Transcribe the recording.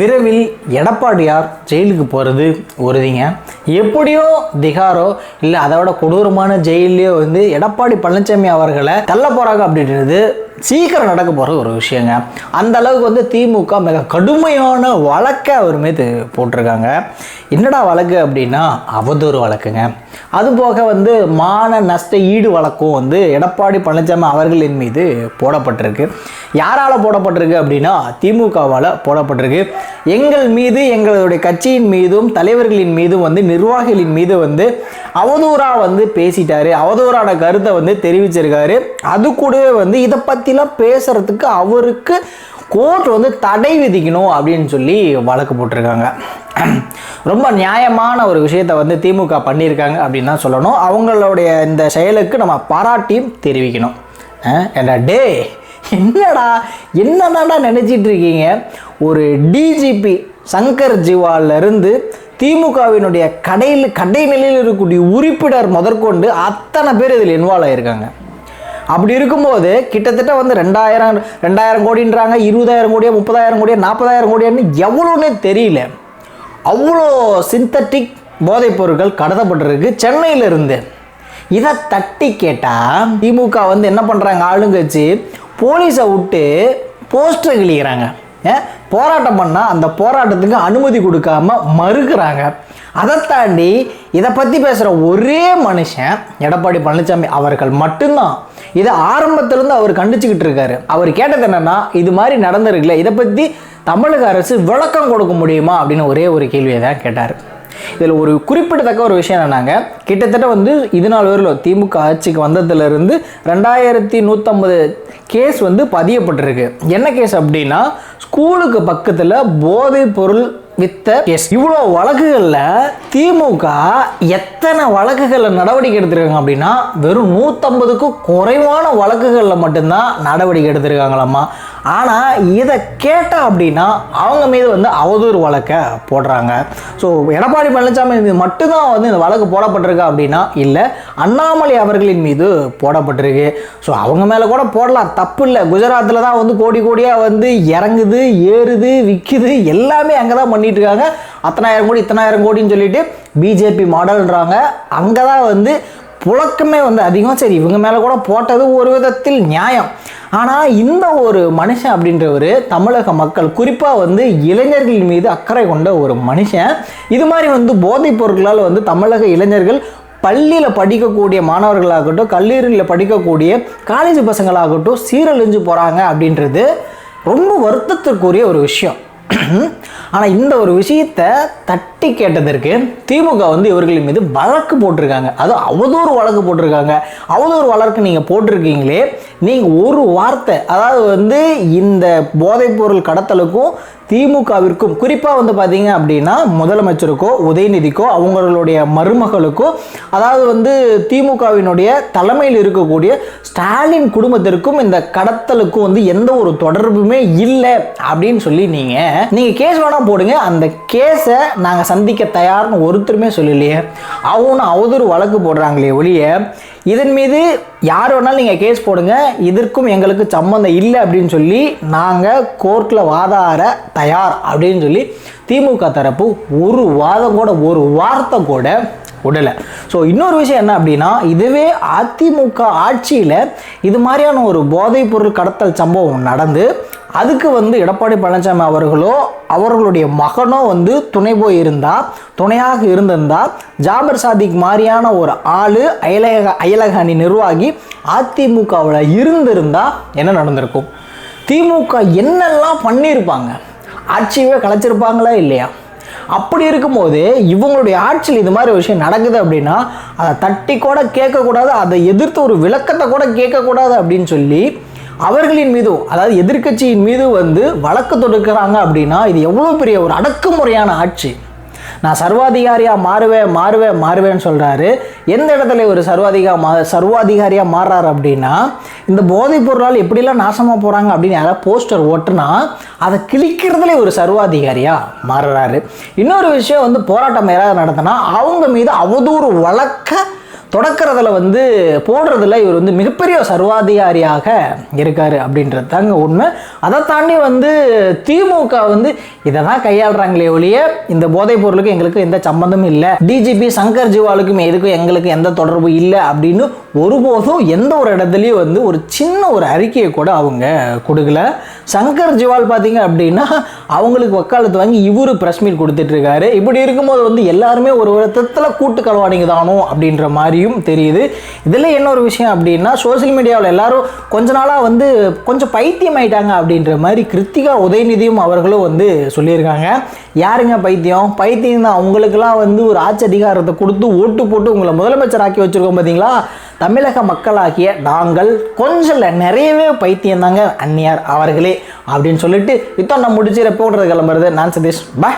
விரைவில் எடப்பாடியார் ஜெயிலுக்கு போகிறது உறுதிங்க. எப்படியோ திகாரோ இல்லை அதோட கொடூரமான ஜெயிலையோ வந்து எடப்பாடி பழனிசாமி அவர்களை தள்ள போகிறாங்க அப்படின்றது சீக்கிரம் நடக்க போகிற ஒரு விஷயங்க. அந்த அளவுக்கு வந்து திமுக மிக கடுமையான வழக்கை அவர் மீது போட்டிருக்காங்க. என்னடா வழக்கு அப்படின்னா அவதூறு வழக்குங்க. அதுபோக வந்து மான நஷ்ட ஈடு வழக்கும் வந்து எடப்பாடி பழனிசாமி அவர்களின் மீது போடப்பட்டிருக்கு. யாரால் போடப்பட்டிருக்கு அப்படின்னா திமுகவால் போடப்பட்டிருக்கு. எங்கள் மீது எங்களுடைய கட்சியின் மீதும் தலைவர்களின் மீதும் வந்து நிர்வாகிகளின் மீது வந்து அவதூறாக வந்து பேசிட்டாரு. அவதூறான கருத்தை வந்து தெரிவிச்சிருக்காரு. அது கூடவே வந்து இதை பற்றிலாம் பேசுகிறதுக்கு அவருக்கு கோர்ட் வந்து தடை விதிக்கணும் அப்படின்னு சொல்லி வழக்கு போட்டிருக்காங்க. ரொம்ப நியாயமான ஒரு விஷயத்தை வந்து திமுக பண்ணியிருக்காங்க அப்படின்னு தான் சொல்லணும். அவங்களுடைய இந்த செயலுக்கு நம்ம பாராட்டியும் தெரிவிக்கணும். அஹ், ஏண்டா டே என்னடா என்னடாடா நினச்சிட்டு இருக்கீங்க? ஒரு டிஜிபி சங்கர் ஜிவாலிருந்து திமுகவினுடைய கடையில் கடை நிலையில் இருக்கக்கூடிய உறுப்பினர் முதற்கொண்டு அத்தனை பேர் இதில் இன்வால்வ் ஆயிருக்காங்க. அப்படி இருக்கும்போது கிட்டத்தட்ட வந்து ரெண்டாயிரம் ரெண்டாயிரம் கோடின்றாங்க இருபதாயிரம் கோடியா முப்பதாயிரம் கோடியா நாற்பதாயிரம் கோடியான்னு எவ்வளோன்னே தெரியல. அவ்வளோ சிந்தட்டிக் போதைப் பொருட்கள் கடத்தப்பட்டிருக்கு சென்னையிலிருந்து. இதை தட்டி கேட்டால் திமுக வந்து என்ன பண்ணுறாங்க ஆளுங்கட்சி போலீஸை விட்டு போஸ்டர் கிழிக்கிறாங்க. போராட்டம் பண்ணால் அந்த போராட்டத்துக்கு அனுமதி கொடுக்காம மறுக்கிறாங்க. அதை தாண்டி இதை பற்றி பேசுகிற ஒரே மனுஷன் எடப்பாடி பழனிசாமி அவர்கள் மட்டும்தான். இதை ஆரம்பத்திலேருந்து அவர் கண்டிச்சுக்கிட்டு இருக்காரு. அவர் கேட்டது என்னென்னா இது மாதிரி நடந்திருக்குல்ல இதை பற்றி தமிழக அரசு விளக்கம் கொடுக்க முடியுமா அப்படின்னு ஒரே ஒரு கேள்வியை தான் கேட்டார். இதில் ஒரு குறிப்பிடத்தக்க ஒரு விஷயம் என்னன்னாங்க கிட்டத்தட்ட வந்து இது நாள் வரையில் திமுக ஆட்சிக்கு வந்ததுலேருந்து ரெண்டாயிரத்தி நூற்றம்பது கேஸ் வந்து பதியப்பட்டிருக்கு. என்ன கேஸ் அப்படின்னா ஸ்கூலுக்கு பக்கத்தில் போதைப் பொருள் வித்த எஸ் இவ்வளோ வழக்குகளில் திமுக எத்தனை வழக்குகளில் நடவடிக்கை எடுத்திருக்காங்க அப்படின்னா வெறும் நூற்றம்பதுக்கும் குறைவான வழக்குகளில் மட்டும்தான் நடவடிக்கை எடுத்திருக்காங்களாம்மா. ஆனால் இதை கேட்டால் அப்படின்னா அவங்க மீது வந்து அவதூறு வழக்கை போடுறாங்க. ஸோ எடப்பாடி பழனிசாமி மீது மட்டும்தான் வந்து இந்த வழக்கு போடப்பட்டிருக்கா அப்படின்னா இல்லை அண்ணாமலை அவர்களின் மீது போடப்பட்டிருக்கு. ஸோ அவங்க மேலே கூட போடலாம் தப்பு இல்லை. குஜராத்தில் தான் வந்து கோடி கோடியாக வந்து இறங்குது ஏறுது விற்குது எல்லாமே அங்கே தான் பண்ணிட்டு இருக்காங்க அத்தனாயிரம் கோடி இத்தனாயிரம் கோடின்னு சொல்லிட்டு பிஜேபி மாடல்ன்றாங்க அங்கே தான் வந்து புழக்கமே வந்து அதிகம். சரி இவங்க மேலே கூட போட்டது ஒரு விதத்தில் நியாயம். ஆனால் இந்த ஒரு மனுஷன் அப்படின்றவர் தமிழக மக்கள் குறிப்பாக வந்து இளைஞர்கள் மீது அக்கறை கொண்ட ஒரு மனுஷன். இது மாதிரி வந்து போதைப் பொருட்களால் வந்து தமிழக இளைஞர்கள் பள்ளியில் படிக்கக்கூடிய மாணவர்களாகட்டும் கல்லூரியில் படிக்கக்கூடிய காலேஜ் பசங்களாகட்டும் சீரழிஞ்சு போகிறாங்க அப்படின்றது ரொம்ப வருத்தத்திற்குரிய ஒரு விஷயம். ஆனால் இந்த ஒரு விஷயத்தை தட்டி கேட்டதற்கு திமுக வந்து இவர்களின் மீது வழக்கு போட்டிருக்காங்க. அது அவதூறு வழக்கு போட்டிருக்காங்க. அவதூறு வழக்கு நீங்கள் போட்டிருக்கீங்களே நீங்கள் ஒரு வார்த்தை அதாவது வந்து இந்த போதைப்பொருள் கடத்தலுக்கும் திமுகவிற்கும் குறிப்பாக வந்து பார்த்தீங்க அப்படின்னா முதலமைச்சருக்கோ உதயநிதிக்கோ அவங்களுடைய மருமகளுக்கோ அதாவது வந்து திமுகவினுடைய தலைமையில் இருக்கக்கூடிய ஸ்டாலின் குடும்பத்திற்கும் இந்த கடத்தலுக்கும் வந்து எந்த ஒரு தொடர்புமே இல்லை அப்படின்னு சொல்லி நீங்கள் நீங்கள் கேஸ் வேணால் போடுங்க. அந்த கேஸை நாங்கள் சந்திக்க தயார்னு ஒருத்தருமே சொல்லலையே. அவனும் அவதூறு வழக்கு போடுறாங்களே ஒழிய இதன் மீது யார் வேணாலும் நீங்கள் கேஸ் போடுங்க இதற்கும் எங்களுக்கு சம்மந்தம் இல்லை அப்படின்னு சொல்லி நாங்கள் கோர்ட்டில் வாதாட தயார் அப்படின்னு சொல்லி திமுக தரப்பு ஒரு வாதம் கூட ஒரு வார்த்தை கூட விடலை ஸோ இன்னொரு விஷயம் என்ன அப்படின்னா இதுவே அதிமுக ஆட்சியில் இது மாதிரியான ஒரு போதைப் பொருள் கடத்தல் சம்பவம் நடந்து அதுக்கு வந்து எடப்பாடி பழனிசாமி அவர்களோ அவர்களுடைய மகனோ வந்து துணை போய் இருந்தா துணையாக இருந்திருந்தா ஜாபர் சாதிக் மாதிரியான ஒரு ஆள் அயலக அயலக அணி நிர்வாகி அதிமுகவில் இருந்திருந்தா என்ன நடந்திருக்கும்? திமுக என்னெல்லாம் பண்ணியிருப்பாங்க ஆட்சியவே கலைச்சிருப்பாங்களா இல்லையா? அப்படி இருக்கும்போது இவங்களுடைய ஆட்சியில் இது மாதிரி விஷயம் நடக்குது அப்படின்னா அதை தட்டி கூட கேட்கக்கூடாது அதை எதிர்த்து ஒரு விளக்கத்தை கூட கேட்கக்கூடாது அப்படின்னு சொல்லி அவர்களின் மீதும் அதாவது எதிர்க்கட்சியின் மீது வந்து வழக்கு தொடுக்கிறாங்க அப்படின்னா இது எவ்வளோ பெரிய ஒரு அடக்குமுறையான ஆட்சி. நான் சர்வாதிகாரியாக மாறுவேன் மாறுவேன் மாறுவேன்னு சொல்கிறாரு எந்த இடத்துல ஒரு சர்வாதிகா மா சர்வாதிகாரியாக மாறுறாரு அப்படின்னா இந்த போதைப் பொருளால் எப்படிலாம் நாசமாக போகிறாங்க அப்படின்னு யாராவது போஸ்டர் ஓட்டுனா அதை கிழிக்கிறதுல ஒரு சர்வாதிகாரியாக மாறுறாரு. இன்னொரு விஷயம் வந்து போராட்டம் யாராவது நடத்தினா அவங்க மீது அவதூறு வழக்க தொடக்கிறதுல வந்து போடுறதுல இவர் வந்து மிகப்பெரிய சர்வாதிகாரியாக இருக்கார் அப்படின்றது தாங்க உண்மை. அதை தாண்டி வந்து திமுக வந்து இதை தான் கையாளுறாங்களே ஒழிய இந்த போதைப் பொருளுக்கு எங்களுக்கு எந்த சம்பந்தமும் இல்லை. டிஜிபி சங்கர் ஜிவாலுக்கும் எதுக்கும் எங்களுக்கு எந்த தொடர்பு இல்லை அப்படின்னு ஒருபோதும் எந்த ஒரு இடத்துலையும் வந்து ஒரு சின்ன ஒரு அறிக்கையை கூட அவங்க கொடுக்கல. சங்கர் ஜிவால் பார்த்தீங்க அப்படின்னா அவங்களுக்கு வக்காலத்து வாங்கி இவரு ப்ரெஸ் மீட் கொடுத்துட்டு இருக்காரு இப்படி இருக்கும்போது வந்து எல்லாருமே ஒரு விதத்தில் கூட்டு களவாடிங்க தானோ அப்படின்ற மாதிரியும் தெரியுது. இதில் என்ன ஒரு விஷயம் அப்படின்னா சோஷியல் மீடியாவில் எல்லாரும் கொஞ்ச நாளாக வந்து கொஞ்சம் பைத்தியம் ஆயிட்டாங்க அப்படின்ற மாதிரி கிருத்திகா உதயநிதியும் அவர்களும் வந்து சொல்லியிருக்காங்க. யாருங்க பைத்தியம்? பைத்தியம் தான். அவங்களுக்கெல்லாம் வந்து ஒரு ஆட்சி அதிகாரத்தை கொடுத்து ஓட்டு போட்டு உங்களை முதலமைச்சர் ஆக்கி வச்சிருக்கோம் பார்த்தீங்களா தமிழக மக்களாகிய நாங்கள் கொஞ்சம் நிறையவே பைத்தியம் தாங்க அந்நியார் அவர்களே அப்படின்னு சொல்லிட்டு இத்தோ நான் முடிச்சு போடுறது கிளம்புறது நான் சதீஷ் பா.